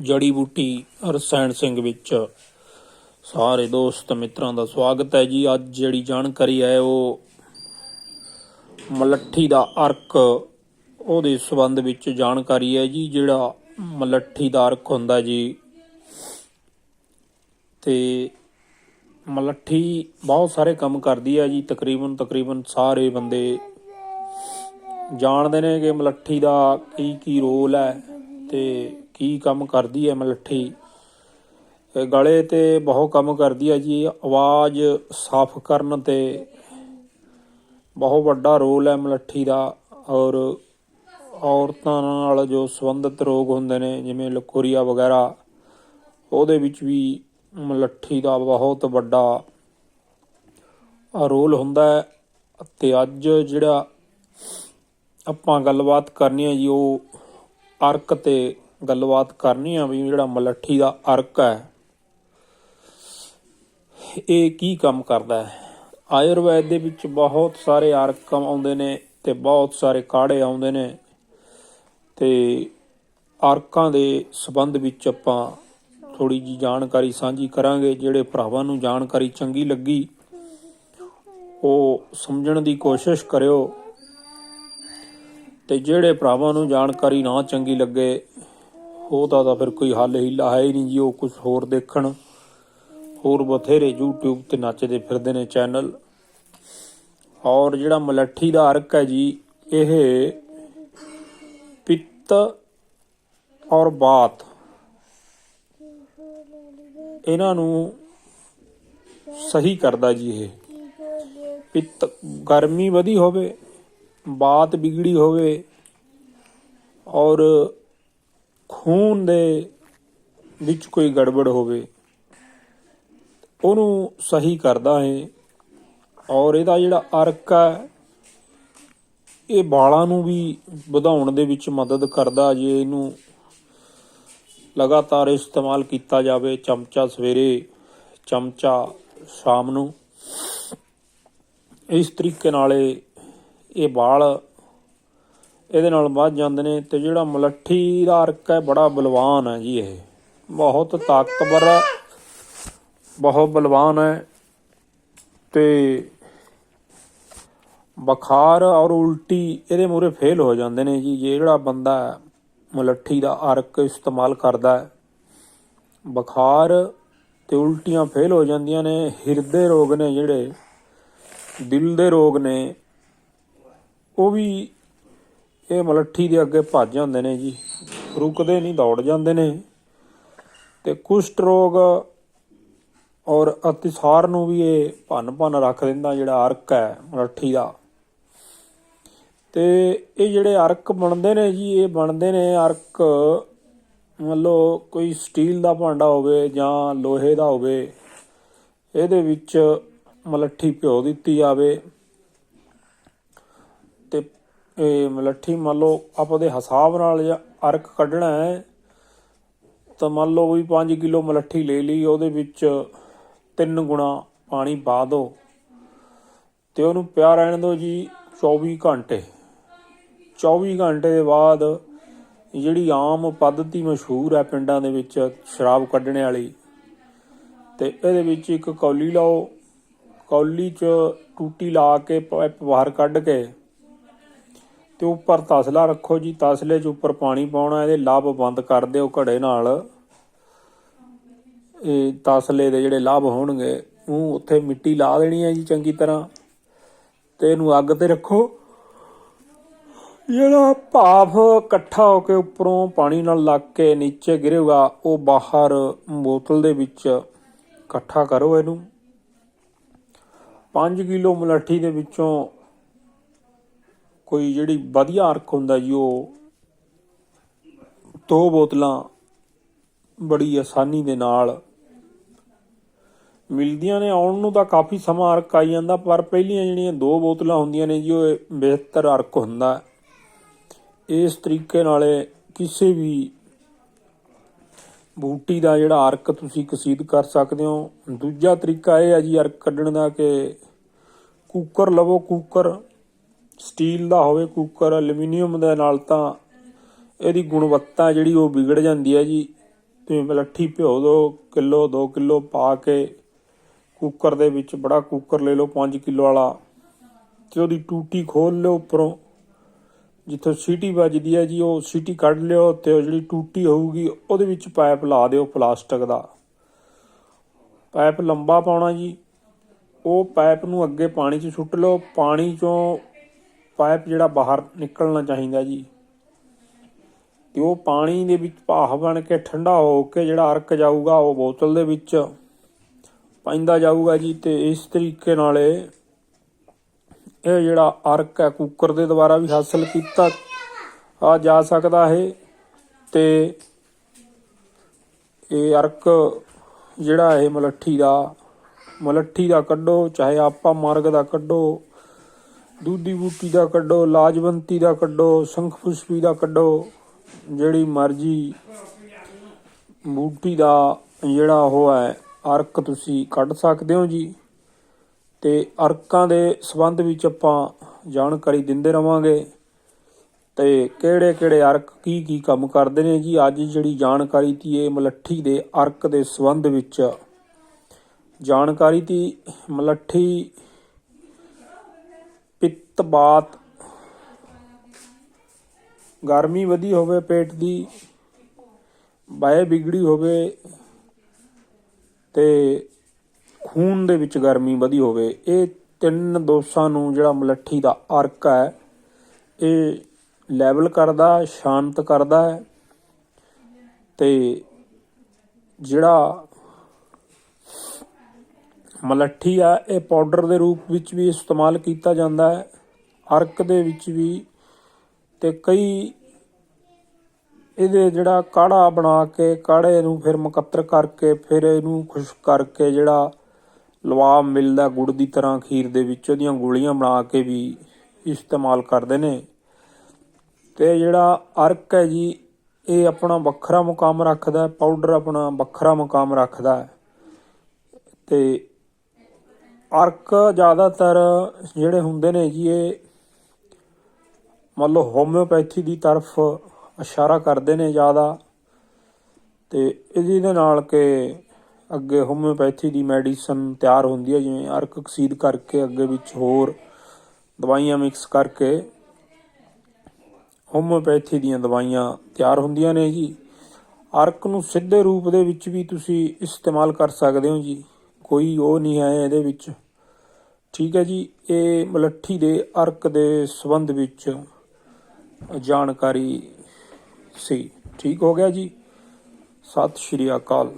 ਜੜੀ ਬੂਟੀ ਰਸਾਇਣ ਸਿੰਘ ਵਿੱਚ। ਸਾਰੇ ਦੋਸਤ ਮਿੱਤਰਾਂ ਦਾ ਸਵਾਗਤ ਹੈ ਜੀ। ਅੱਜ ਜਿਹੜੀ ਜਾਣਕਾਰੀ ਹੈ ਉਹ ਮਲੱਠੀ ਦਾ ਅਰਕ, ਉਹਦੇ ਸੰਬੰਧ ਵਿੱਚ ਜਾਣਕਾਰੀ ਹੈ ਜੀ, ਜਿਹੜਾ ਮਲੱਠੀ ਦਾ ਅਰਕ ਹੁੰਦਾ ਜੀ। ਤੇ ਮਲੱਠੀ ਬਹੁਤ ਸਾਰੇ ਕੰਮ ਕਰਦੀ ਹੈ ਜੀ। ਤਕਰੀਬਨ ਤਕਰੀਬਨ ਸਾਰੇ ਬੰਦੇ ਜਾਣਦੇ ਨੇ ਕਿ ਮਲੱਠੀ ਦਾ ਕੀ ਕੀ ਰੋਲ ਹੈ ਤੇ ਕੀ ਕੰਮ ਕਰਦੀ ਹੈ ਮਲੱਠੀ ਗਲੇ ਤੇ ਬਹੁਤ ਕੰਮ ਕਰਦੀ ਹੈ ਜੀ। ਆਵਾਜ਼ ਸਾਫ਼ ਕਰਨ ਤੇ ਬਹੁਤ ਵੱਡਾ ਰੋਲ ਹੈ ਮਲੱਠੀ ਦਾ। ਔਰ ਔਰਤਾਂ ਨਾਲ ਜੋ ਸੰਬੰਧਿਤ ਰੋਗ ਹੁੰਦੇ ਨੇ, ਜਿਵੇਂ ਲਕੋਰੀਆ ਵਗੈਰਾ, ਉਹਦੇ ਵਿੱਚ ਵੀ ਮਲੱਠੀ ਦਾ ਬਹੁਤ ਵੱਡਾ ਰੋਲ ਹੁੰਦਾ ਹੈ ਤੇ ਅੱਜ ਜਿਹੜਾ ਆਪਾਂ ਗੱਲਬਾਤ ਕਰਨੀ ਹੈ ਜੀ, ਉਹ ਅਰਕ ਤੇ ਗੱਲਬਾਤ ਕਰਨੀ ਆ ਵੀ ਜਿਹੜਾ ਮਲੱਠੀ ਦਾ ਅਰਕ ਹੈ, ਇਹ ਕੀ ਕੰਮ ਕਰਦਾ ਹੈ? ਆਯੁਰਵੈਦ ਦੇ ਵਿੱਚ ਬਹੁਤ ਸਾਰੇ ਅਰਕ ਆਉਂਦੇ ਨੇ ਤੇ ਬਹੁਤ ਸਾਰੇ ਕਾੜੇ ਆਉਂਦੇ ਨੇ ਤੇ ਅਰਕਾਂ ਦੇ ਸੰਬੰਧ ਵਿੱਚ ਆਪਾਂ ਥੋੜੀ ਜੀ ਜਾਣਕਾਰੀ ਸਾਂਝੀ ਕਰਾਂਗੇ, ਜਿਹੜੇ ਭਰਾਵਾਂ ਨੂੰ ਜਾਣਕਾਰੀ ਚੰਗੀ ਲੱਗੀ, ਉਹ ਸਮਝਣ ਦੀ ਕੋਸ਼ਿਸ਼ ਕਰਿਓ ਤੇ ਜਿਹੜੇ ਭਰਾਵਾਂ ਨੂੰ ਜਾਣਕਾਰੀ ਨਾ ਚੰਗੀ ਲੱਗੇ ਉਹਦਾ ਤਾਂ ਫਿਰ ਕੋਈ ਹੱਲ ਹੀਲਾ ਹੈ ਹੀ ਨਹੀਂ ਜੀ, ਉਹ ਕੁਝ ਹੋਰ ਦੇਖਣ। ਹੋਰ ਬਥੇਰੇ YouTube ਤੇ ਨੱਚਦੇ ਫਿਰਦੇ ਨੇ ਚੈਨਲ। ਔਰ ਜਿਹੜਾ ਮਲੱਠੀ ਦਾ ਅਰਕ ਹੈ ਜੀ, ਇਹ ਪਿੱਤ ਔਰ ਬਾਤ। ਇਹਨਾਂ ਨੂੰ ਸਹੀ ਕਰਦਾ ਜੀ ਇਹ। ਪਿੱਤ, ਗਰਮੀ ਵਧੀ ਹੋਵੇ, ਬਾਤ ਵਿਗੜੀ ਹੋਵੇ, ਔਰ ਖੂਨ ਦੇ ਵਿੱਚ ਕੋਈ ਗੜਬੜ ਹੋਵੇ, ਉਹਨੂੰ ਸਹੀ ਕਰਦਾ ਹੈ ਔਰ ਇਹਦਾ ਜਿਹੜਾ ਅਰਕ ਹੈ ਇਹ ਵਾਲਾਂ ਨੂੰ ਵੀ ਵਧਾਉਣ ਦੇ ਵਿੱਚ ਮਦਦ ਕਰਦਾ ਜੇ ਇਹਨੂੰ ਲਗਾਤਾਰ ਇਸਤੇਮਾਲ ਕੀਤਾ ਜਾਵੇ ਚਮਚਾ ਸਵੇਰੇ, ਚਮਚਾ ਸ਼ਾਮ ਨੂੰ। ਇਸ ਤਰੀਕੇ ਨਾਲ ਇਹ ਇਹ ਵਾਲ ਇਹਦੇ ਨਾਲ ਵੱਧ ਜਾਂਦੇ ਨੇ ਤੇ ਜਿਹੜਾ ਮਲੱਠੀ ਦਾ ਅਰਕ ਹੈ, ਬੜਾ ਬਲਵਾਨ ਹੈ ਜੀ ਇਹ। ਬਹੁਤ ਤਾਕਤਵਰ ਹੈ, ਬਹੁਤ ਬਲਵਾਨ ਹੈ ਤੇ ਬੁਖਾਰ ਔਰ ਉਲਟੀ ਇਹਦੇ ਮੂਰੇ ਫੇਲ ਹੋ ਜਾਂਦੇ ਨੇ ਜੀ। ਜਿਹੜਾ ਬੰਦਾ ਮਲੱਠੀ ਦਾ ਅਰਕ ਇਸਤੇਮਾਲ ਕਰਦਾ ਹੈ, ਬੁਖਾਰ ਤੇ ਉਲਟੀਆਂ ਫੇਲ ਹੋ ਜਾਂਦੀਆਂ ਨੇ। ਹਿਰਦੇ ਰੋਗ ਨੇ ਜਿਹੜੇ, ਦਿਲ ਦੇ ਰੋਗ ਨੇ, ਉਹ ਵੀ ਇਹ ਮਲੱਠੀ ਦੇ ਅੱਗੇ ਭੱਜ ਜਾਂਦੇ ਨੇ ਜੀ। ਰੁਕਦੇ ਨਹੀਂ, ਦੌੜ ਜਾਂਦੇ ਨੇ। ਤੇ ਕੁਸ਼ਟ ਰੋਗ ਔਰ ਅਤਿਸਾਰ ਨੂੰ ਵੀ ਇਹ ਭੰਨ ਭੰਨ ਰੱਖ ਦਿੰਦਾ ਜਿਹੜਾ ਅਰਕ ਹੈ ਮਲੱਠੀ ਦਾ। ਤੇ ਇਹ ਜਿਹੜੇ ਅਰਕ ਬਣਦੇ ਨੇ ਜੀ, ਇਹ ਬਣਦੇ ਨੇ ਅਰਕ, ਮੰਨ ਲਓ ਕੋਈ ਸਟੀਲ ਦਾ ਭਾਂਡਾ ਹੋਵੇ ਜਾਂ ਲੋਹੇ ਦਾ ਹੋਵੇ, ਇਹਦੇ ਵਿੱਚ ਮਲੱਠੀ ਭਿਓ ਦਿੱਤੀ ਜਾਵੇ। ਇਹ ਮਲੱਠੀ ਮੰਨ ਲਓ ਆਪਾਂ ਦੇ ਹਿਸਾਬ ਨਾਲ ਜਾਂ ਅਰਕ ਕੱਢਣਾ ਹੈ, ਤਾਂ ਮੰਨ ਲਓ ਵੀ 5 ਕਿਲੋ ਮਲੱਠੀ ਲੈ ਲਈ, ਉਹਦੇ ਵਿੱਚ ਤਿੰਨ ਗੁਣਾ ਪਾਣੀ ਪਾ ਦਿਓ ਤੇ ਉਹਨੂੰ ਪਿਆ ਰਹਿਣ ਦਿਓ ਜੀ 24 ਘੰਟੇ। 24 ਘੰਟੇ ਦੇ ਬਾਅਦ ਜਿਹੜੀ ਆਮ ਪੱਧਤੀ ਮਸ਼ਹੂਰ ਹੈ ਪਿੰਡਾਂ ਦੇ ਵਿੱਚ ਸ਼ਰਾਬ ਕੱਢਣ ਵਾਲੀ, ਤੇ ਇਹਦੇ ਵਿੱਚ ਇੱਕ ਕੌਲੀ ਲਾਓ। ਕੌਲੀ 'ਚ ਟੂਟੀ ਲਾ ਕੇ ਪਾਈਪ ਬਾਹਰ ਕੱਢ ਕੇ ਤੇ ਉੱਪਰ ਤਸਲਾ ਰੱਖੋ ਜੀ, ਤਸਲੇ 'ਚ ਉੱਪਰ ਪਾਣੀ ਪਾਉਣਾ, ਇਹਦੇ ਲਾਭ ਬੰਦ ਕਰ ਦਿਓ ਘੜੇ ਨਾਲ। ਇਹ ਤਸਲੇ ਦੇ ਜਿਹੜੇ ਲਾਭ ਹੋਣਗੇ, ਉਹ ਉੱਥੇ ਮਿੱਟੀ ਲਾ ਦੇਣੀ ਹੈ ਜੀ ਚੰਗੀ ਤਰ੍ਹਾਂ, ਤੇ ਇਹਨੂੰ ਅੱਗ ਤੇ ਰੱਖੋ। ਜਿਹੜਾ ਭਾਫ ਇਕੱਠਾ ਹੋ ਕੇ ਉੱਪਰੋਂ ਪਾਣੀ ਨਾਲ ਲੱਗ ਕੇ ਨੀਚੇ ਗਿਰੇਗਾ, ਉਹ ਬਾਹਰ ਬੋਤਲ ਦੇ ਵਿੱਚ ਇਕੱਠਾ ਕਰੋ ਇਹਨੂੰ। 5 ਕਿਲੋ ਮਲੱਠੀ ਦੇ ਵਿੱਚੋਂ ਕੋਈ ਜਿਹੜੀ ਵਧੀਆ ਅਰਕ ਹੁੰਦਾ ਜੀ, ਉਹ ਦੋ ਬੋਤਲਾਂ ਬੜੀ ਆਸਾਨੀ ਦੇ ਨਾਲ ਮਿਲਦੀਆਂ ਨੇ। ਆਉਣ ਨੂੰ ਤਾਂ ਕਾਫੀ ਸਮਾਂ ਅਰਕ ਆਈ ਜਾਂਦਾ, ਪਰ ਪਹਿਲੀਆਂ ਜਿਹੜੀਆਂ ਦੋ ਬੋਤਲਾਂ ਹੁੰਦੀਆਂ ਨੇ ਜੀ, ਉਹ ਬਿਹਤਰ ਅਰਕ ਹੁੰਦਾ। ਇਸ ਤਰੀਕੇ ਨਾਲ ਕਿਸੇ ਵੀ ਬੂਟੀ ਦਾ ਜਿਹੜਾ ਅਰਕ ਤੁਸੀਂ ਕਸੀਦ ਕਰ ਸਕਦੇ ਹੋ। ਦੂਜਾ ਤਰੀਕਾ ਇਹ ਹੈ ਜੀ ਅਰਕ ਕੱਢਣ ਦਾ ਕਿ ਕੂਕਰ ਲਵੋ, ਕੂਕਰ ਸਟੀਲ ਦਾ ਹੋਵੇ, ਕੁੱਕਰ, ਐਲੂਮੀਨੀਅਮ ਦੇ ਨਾਲ ਤਾਂ ਇਹਦੀ ਗੁਣਵੱਤਾ ਜਿਹੜੀ ਉਹ ਵਿਗੜ ਜਾਂਦੀ ਹੈ ਜੀ। ਤੁਸੀਂ ਮਲੱਠੀ ਭਿਓ ਦਿਓ ਕਿਲੋ 2 ਕਿਲੋ ਪਾ ਕੇ ਕੁੱਕਰ ਦੇ ਵਿੱਚ ਬੜਾ ਕੁੱਕਰ ਲੈ ਲਓ 5 ਕਿਲੋ ਵਾਲਾ। ਤੇ ਉਹਦੀ ਟੂਟੀ ਖੋਲ ਲਿਓ ਉੱਪਰੋਂ। ਜਿੱਥੋਂ ਸੀਟੀ ਵੱਜਦੀ ਹੈ ਜੀ, ਉਹ ਸੀਟੀ ਕੱਢ ਲਿਓ ਤੇ ਉਹ ਜਿਹੜੀ ਟੂਟੀ ਹੋਊਗੀ, ਉਹਦੇ ਵਿੱਚ ਪਾਈਪ ਲਾ ਦਿਓ ਪਲਾਸਟਿਕ ਦਾ। ਪਾਈਪ ਲੰਬਾ ਪਾਉਣਾ ਜੀ। ਉਹ ਪਾਈਪ ਨੂੰ ਅੱਗੇ ਪਾਣੀ 'ਚ ਸੁੱਟ ਲਓ। ਪਾਣੀ 'ਚੋਂ ਪਾਈਪ ਜਿਹੜਾ ਬਾਹਰ ਨਿਕਲਣਾ ਚਾਹੀਦਾ ਜੀ। ਤੇ ਉਹ ਪਾਣੀ ਦੇ ਵਿੱਚ ਭਾਫ ਬਣ ਕੇ ਠੰਡਾ ਹੋ ਕੇ ਜਿਹੜਾ ਅਰਕ ਜਾਊਗਾ, ਉਹ ਬੋਤਲ ਦੇ ਵਿੱਚ ਪੈਂਦਾ ਜਾਊਗਾ ਜੀ ਤੇ ਇਸ ਤਰੀਕੇ ਨਾਲ ਇਹ ਜਿਹੜਾ ਅਰਕ ਹੈ, ਕੁੱਕਰ ਦੇ ਦੁਆਰਾ ਵੀ ਹਾਸਲ ਕੀਤਾ ਆ ਜਾ ਸਕਦਾ ਹੈ। ਤੇ ਇਹ ਅਰਕ ਜਿਹੜਾ ਇਹ ਮਲੱਠੀ ਦਾ ਮਲੱਠੀ ਦਾ ਕੱਢੋ, ਚਾਹੇ ਆਪਾ ਮਾਰਗ ਦਾ ਕੱਢੋ ਦੂਧੀ ਬੂਟੀ ਦਾ ਕੱਢੋ, ਲਾਜਵੰਤੀ ਦਾ ਕੱਢੋ, ਸੰਖ ਪੁਸ਼ਪੀ ਦਾ ਕੱਢੋ, ਜਿਹੜੀ ਮਰਜ਼ੀ ਬੂਟੀ ਦਾ ਜਿਹੜਾ ਉਹ ਹੈ, ਅਰਕ ਤੁਸੀਂ ਕੱਢ ਸਕਦੇ ਹੋ ਜੀ। ਤੇ ਅਰਕਾਂ ਦੇ ਸੰਬੰਧ ਵਿੱਚ ਆਪਾਂ ਜਾਣਕਾਰੀ ਦਿੰਦੇ ਰਵਾਂਗੇ। ਤੇ ਕਿਹੜੇ ਕਿਹੜੇ ਅਰਕ ਕੀ ਕੀ ਕੰਮ ਕਰਦੇ ਨੇ ਜੀ? ਅੱਜ ਜਿਹੜੀ ਜਾਣਕਾਰੀ ਤੀ, ਇਹ ਮਲੱਠੀ ਦੇ ਅਰਕ ਦੇ ਸੰਬੰਧ ਵਿੱਚ ਜਾਣਕਾਰੀ ਤੀ। ਮਲੱਠੀ ਬਾਤ ਗਰਮੀ ਵਧੀ ਹੋਵੇ, ਪੇਟ ਦੀ ਬਾਏ ਵਿਗੜੀ ਹੋਵੇ ਤੇ ਖੂਨ ਦੇ ਵਿੱਚ ਗਰਮੀ ਵਧੀ ਹੋਵੇ, ਇਹ ਤਿੰਨ ਦੋਸ਼ਾਂ ਨੂੰ ਜਿਹੜਾ ਮਲੱਠੀ ਦਾ ਅਰਕ ਹੈ, ਇਹ ਲੈਵਲ ਕਰਦਾ, ਸ਼ਾਂਤ ਕਰਦਾ ਹੈ ਤੇ ਜਿਹੜਾ ਮਲੱਠੀ ਆ, ਇਹ ਪਾਊਡਰ ਦੇ ਰੂਪ ਵਿੱਚ ਵੀ ਇਸਤੇਮਾਲ ਕੀਤਾ ਜਾਂਦਾ ਹੈ। ਅਰਕ ਦੇ ਵਿੱਚ ਵੀ ਤੇ ਕਈ ਇਹਦੇ ਜਿਹੜਾ ਕਾੜਾ ਬਣਾ ਕੇ ਕਾੜੇ ਨੂੰ ਫਿਰ ਮੁਕੱਤਰ ਕਰਕੇ ਫਿਰ ਇਹਨੂੰ ਖੁਸ਼ਕ ਕਰਕੇ ਜਿਹੜਾ ਲਵਾਬ ਮਿਲਦਾ ਗੁੜ ਦੀ ਤਰ੍ਹਾਂ ਖੀਰ ਦੇ ਵਿੱਚ, ਉਹਦੀਆਂ ਗੋਲੀਆਂ ਬਣਾ ਕੇ ਵੀ ਇਸਤੇਮਾਲ ਕਰਦੇ ਨੇ। ਤੇ ਜਿਹੜਾ ਅਰਕ ਹੈ ਜੀ, ਇਹ ਆਪਣਾ ਵੱਖਰਾ ਮੁਕਾਮ ਰੱਖਦਾ ਪਾਊਡਰ ਆਪਣਾ ਵੱਖਰਾ ਮੁਕਾਮ ਰੱਖਦਾ ਹੈ। ਤੇ ਅਰਕ ਜ਼ਿਆਦਾਤਰ ਜਿਹੜੇ ਹੁੰਦੇ ਨੇ ਜੀ, ਇਹ ਮੰਨ ਲਓ ਹੋਮਿਓਪੈਥੀ ਦੀ ਤਰਫ ਇਸ਼ਾਰਾ ਕਰਦੇ ਨੇ ਜ਼ਿਆਦਾ, ਤੇ ਇਹਦੇ ਦੇ ਨਾਲ ਕਿ ਅੱਗੇ ਹੋਮਿਓਪੈਥੀ ਦੀ ਮੈਡੀਸਨ ਤਿਆਰ ਹੁੰਦੀ ਹੈ, ਜਿਵੇਂ ਅਰਕ ਕਸੀਦ ਕਰਕੇ ਅੱਗੇ ਵਿੱਚ ਹੋਰ ਦਵਾਈਆਂ ਮਿਕਸ ਕਰਕੇ ਹੋਮਿਓਪੈਥੀ ਦੀਆਂ ਦਵਾਈਆਂ ਤਿਆਰ ਹੁੰਦੀਆਂ ਨੇ ਜੀ। ਅਰਕ ਨੂੰ ਸਿੱਧੇ ਰੂਪ ਦੇ ਵਿੱਚ ਵੀ ਤੁਸੀਂ ਇਸਤੇਮਾਲ ਕਰ ਸਕਦੇ ਹੋ ਜੀ। ਕੋਈ ਉਹ ਨਹੀਂ ਹੈ ਇਹਦੇ ਵਿੱਚ। ਠੀਕ ਹੈ ਜੀ, ਇਹ ਮਲੱਠੀ ਦੇ ਅਰਕ ਦੇ ਸੰਬੰਧ ਵਿੱਚ ਜਾਣਕਾਰੀ ਸੀ। ਠੀਕ ਹੋ ਗਿਆ ਜੀ? ਸਤਿ ਸ਼੍ਰੀ ਅਕਾਲ।